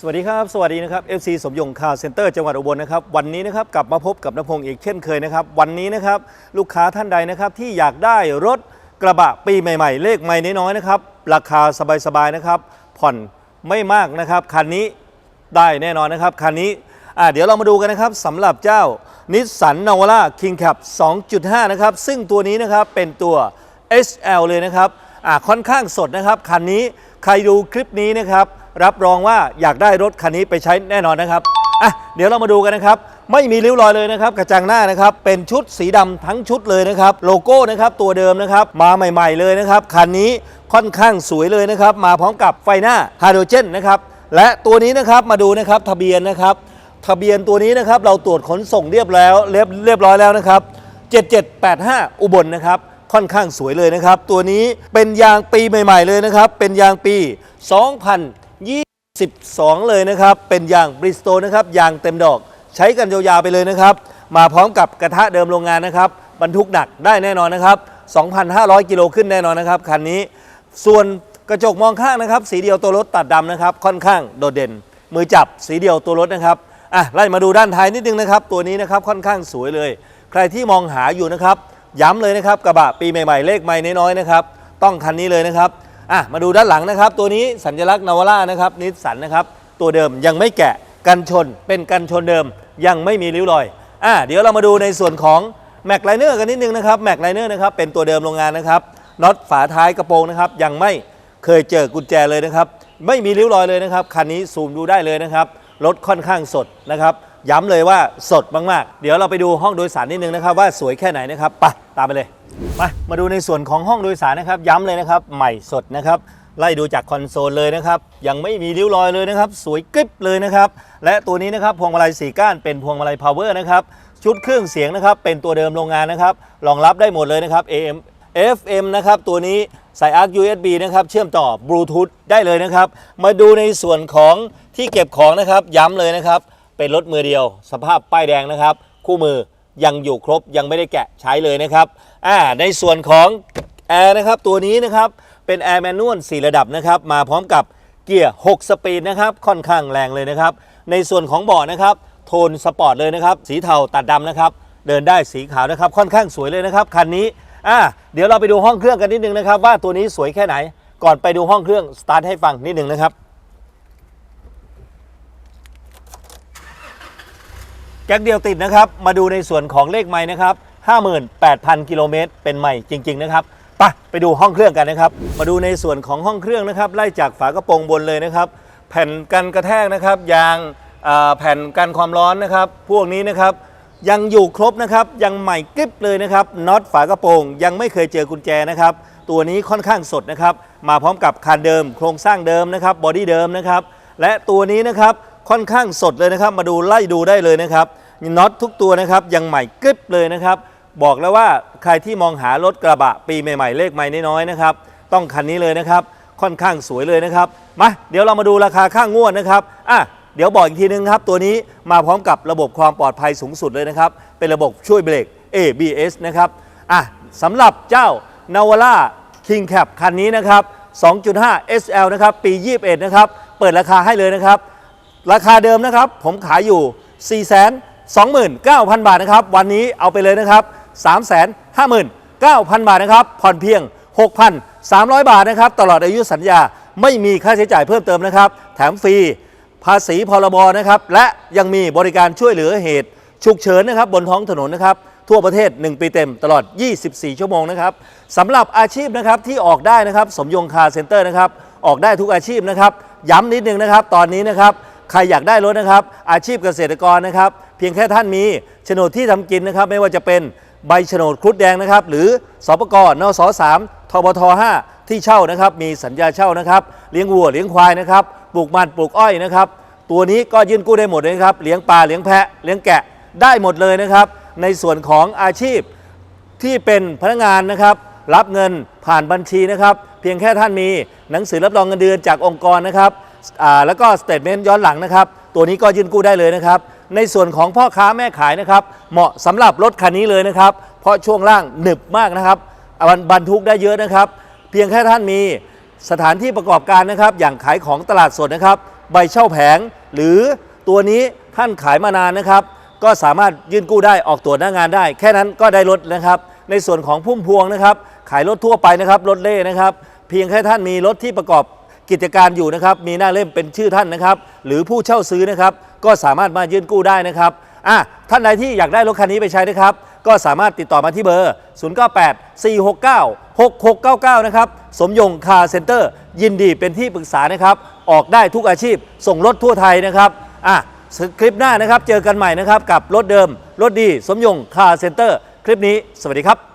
สวัสดีครับ สวัสดีนะครับ FC สมยงคาเซ็นเตอร์จังหวัดอุบลนะครับวันนี้นะครับกลับมาพบกับนพงศ์อีกเช่นเคยนะครับ วันนี้นะครับลูกค้าท่านใดนะครับที่อยากได้รถกระบะปีใหม่ๆ เลขไม่น้อยๆนะครับราคาสบายๆนะครับผ่อนไม่มากนะครับคันนี้ได้แน่นอนนะครับคันนี้อ่าเดี๋ยวเรามาดูกันนะครับสำหรับเจ้านิสสันนาวาร่าคิงแคป2.5 นะครับซึ่งตัวนี้นะครับเป็นตัว SL เลยนะครับอ่าค่อนข้างสดนะครับคันนี้ใครดูคลิปนี้นะครับ รับรองว่าอยากได้รถคันนี้ไปใช้แน่นอนนะครับอะเดี๋ยวเรามาดูกันนะครับ ไม่มีริ้วรอยเลยนะครับ กระจังหน้านะครับ เป็นชุดสีดำทั้งชุดเลยนะครับ โลโก้นะครับตัวเดิมนะครับ มาใหม่ ๆเลยนะครับ คันนี้ค่อนข้างสวยเลยนะครับ มาพร้อมกับไฟหน้าไฮโดรเจนนะครับ และตัวนี้นะครับมาดูนะครับทะเบียนนะครับ ทะเบียนตัวนี้นะครับเราตรวจขนส่งเรียบแล้วเรียบเรียบร้อยแล้วนะครับ 7785 อุบลนะครับค่อนข้างสวยเลยนะครับ ตัวนี้เป็นยางปีใหม่ ๆ เลยนะครับ เป็นยางปี 22 เลยนะครับ เป็นยางบริสโตนะครับยางเต็มดอก ใช้กันยาวๆไปเลยนะครับ มาพร้อมกับกระทะเดิมโรงงานนะครับบรรทุกหนักได้แน่นอนนะครับ 2,500 กิโลขึ้นแน่นอนนะครับคันนี้ ส่วนกระจกมองข้างนะครับ สีเดียวตัวรถตัดดำนะครับ ค่อนข้างโดดเด่น มือจับสีเดียวตัวรถนะครับอะไล่มาดูด้านท้ายนิดนึงนะครับ ตัวนี้นะครับค่อนข้างสวยเลย ใครที่มองหาอยู่นะครับ ย้ำเลยนะครับกระบะปีใหม่ๆ เลขไม่น้อยๆนะครับ ต้องคันนี้เลยนะครับ อะมาดูด้านหลังนะครับ ตัวนี้สัญลักษณ์นาวาร่านะครับนิสสันนะครับ ตัวเดิมยังไม่แกะกันชนเป็นกันชนเดิมยังไม่มีริ้วรอยอะเดี๋ยวเรามาดูในส่วนของแม็กไลเนอร์กันนิดนึงนะครับแม็กไลเนอร์นะครับเป็นตัวเดิมโรงงานนะครับน็อตฝาท้ายกระโปรงนะครับ ยังไม่เคยเจอกุญแจเลยนะครับ ไม่มีริ้วรอยเลยนะครับคันนี้ซูมดูได้เลยนะครับรถค่อนข้างสดนะครับ ย้ำเลยว่าสดมากๆ เดี๋ยวเราไปดูห้องโดยสารนิดนึงนะครับว่าสวยแค่ไหนนะครับไปตามไปเลย มามาดูในส่วนของห้องโดยสารนะครับ ย้ำเลยนะครับ ใหม่สดนะครับไล่ดูจากคอนโซลเลยนะครับ ยังไม่มีริ้วรอยเลยนะครับ สวยกริบเลยนะครับ และตัวนี้นะครับพวงมาลัยสีก้านเป็นพวงมาลัยพาวเวอร์นะครับ ชุดเครื่องเสียงนะครับ เป็นตัวเดิมโรงงานนะครับรองรับได้หมดเลยนะครับ AM FM นะครับ ตัวนี้ใส่ ARC USB นะครับ เชื่อมต่อบลูทูธได้เลยนะครับ มาดูในส่วนของที่เก็บของนะครับ ย้ำเลยนะครับ เป็นรถมือเดียว สภาพป้ายแดงนะครับ คู่มือยังอยู่ครบยังไม่ได้แกะใช้เลยนะครับอ่าในส่วนของแอร์นะครับตัวนี้นะครับเป็นแอร์แมนนวล4ระดับนะครับมาพร้อมกับเกียร์ 6 สปีดนะครับค่อนข้างแรงเลยนะครับ ในส่วนของเบาะนะครับโทนสปอร์ตเลยนะครับสีเทาตัดดำนะครับเดินได้สีขาวนะครับค่อนข้างสวยเลยนะครับคันนี้อ่าเดี๋ยวเราไปดูห้องเครื่องกันนิดนึงนะครับว่าตัวนี้สวยแค่ไหน ก่อนไปดูห้องเครื่องสตาร์ทให้ฟังนิดนึงนะครับ แก๊กเดียวติดนะครับ มาดูในส่วนของเลขไม้นะครับ 58,000 กิโลเมตรเป็นใหม่จริง ๆ นะครับไปไปดูห้องเครื่องกันนะครับ มาดูในส่วนของห้องเครื่องนะครับ ไล่จากฝากระโปรงบนเลยนะครับ แผ่นกันกระแทกนะครับ ยางแผ่นกันความร้อนนะครับ พวกนี้นะครับยังอยู่ครบนะครับ ยังใหม่กริบเลยนะครับน็อตฝากระโปรงยังไม่เคยเจอกุญแจนะครับ ตัวนี้ค่อนข้างสดนะครับ มาพร้อมกับคานเดิม โครงสร้างเดิมนะครับบอดี้เดิมนะครับ และตัวนี้นะครับ ค่อนข้างสดเลยนะครับ มาดูไล่ดูได้เลยนะครับน็อตทุกตัวนะครับยังใหม่กริบเลยนะครับ บอกแล้วว่าใครที่มองหารถกระบะปีใหม่ๆเลขไม่น้อยๆนะครับ ต้องคันนี้เลยนะครับ ค่อนข้างสวยเลยนะครับมาเดี๋ยวเรามาดูราคาข้างงวดนะครับอะเดี๋ยวบอกอีกทีนึงครับ ตัวนี้มาพร้อมกับระบบความปลอดภัยสูงสุดเลยนะครับ เป็นระบบช่วยเบรก ABS นะครับอะสำหรับเจ้า n a v a r a King Cap คันนี้นะครับ 2.5 SL นะครับ ปี 21 นะครับ เปิดราคาให้เลยนะครับ ราคาเดิมนะครับ ผมขายอยู่ 4 2 9 0 0 0 บาทนะครับ วันนี้เอาไปเลยนะครับ 3 5 9 0 0 0 บาทนะครับ ผ่อนเพียง 6,300 บาทนะครับ ตลอดอายุสัญญาไม่มีค่าใช้จ่ายเพิ่มเติมนะครับ แถมฟรี ภาษีพรบนะครับ และยังมีบริการช่วยเหลือเหตุฉุกเฉินนะครับบนท้องถนนนะครับทั่วประเทศ 1 ปีเต็มตลอด 24 ชั่วโมงนะครับสำหรับอาชีพนะครับที่ออกได้นะครับ สมยงคาเซ็นเตอร์นะครับ ออกได้ทุกอาชีพนะครับ ย้ำนิดนึงนะครับ ตอนนี้นะครับ ใครอยากได้รถนะครับ อาชีพเกษตรกรนะครับ เพียงแค่ท่านมีโฉนดที่ทำกินนะครับ ไม่ว่าจะเป็นใบโฉนดครุฑแดงนะครับ หรือสปกนส3ทบท5ที่เช่านะครับ มีสัญญาเช่านะครับ เลี้ยงวัวเลี้ยงควายนะครับ ปลูกมันปลูกอ้อยนะครับ ตัวนี้ก็ยื่นกู้ได้หมดเลยครับ เลี้ยงปลาเลี้ยงแพะ เลี้ยงแกะได้หมดเลยนะครับ ในส่วนของอาชีพที่เป็นพนักงานนะครับ รับเงินผ่านบัญชีนะครับ เพียงแค่ท่านมีหนังสือรับรองเงินเดือนจากองค์กรนะครับ แล้วก็สเตทเมนต์ย้อนหลังนะครับ ตัวนี้ก็ยื่นกู้ได้เลยนะครับ ในส่วนของพ่อค้าแม่ขายนะครับ เหมาะสำหรับรถคันนี้เลยนะครับ เพราะช่วงล่างหนึบมากนะครับบรรบรรทุกได้เยอะนะครับ เพียงแค่ท่านมีสถานที่ประกอบการนะครับ อย่างขายของตลาดสดนะครับ ใบเช่าแผง หรือตัวนี้ท่านขายมานานนะครับ ก็สามารถยื่นกู้ได้ออกตรวจหน้างานได้ แค่นั้นก็ได้รถนะครับ ในส่วนของพุ่มพวงนะครับ ขายรถทั่วไปนะครับรถเล่นะครับ เพียงแค่ท่านมีรถที่ประกอบ กิจการอยู่นะครับมีหน้าเล่มเป็นชื่อท่านนะครับ หรือผู้เช่าซื้อนะครับ ก็สามารถมายื่นกู้ได้นะครับอะท่านใดที่อยากได้รถคันนี้ไปใช้นะครับ ก็สามารถติดต่อมาที่เบอร์ 098 469 6699 นะครับ สมยงคาร์เซ็นเตอร์ ยินดีเป็นที่ปรึกษานะครับ ออกได้ทุกอาชีพ ส่งรถทั่วไทยนะครับอะคลิปหน้านะครับ เจอกันใหม่นะครับ กับรถเดิม รถดี สมยงคาร์เซ็นเตอร์ คลิปนี้ สวัสดีครับ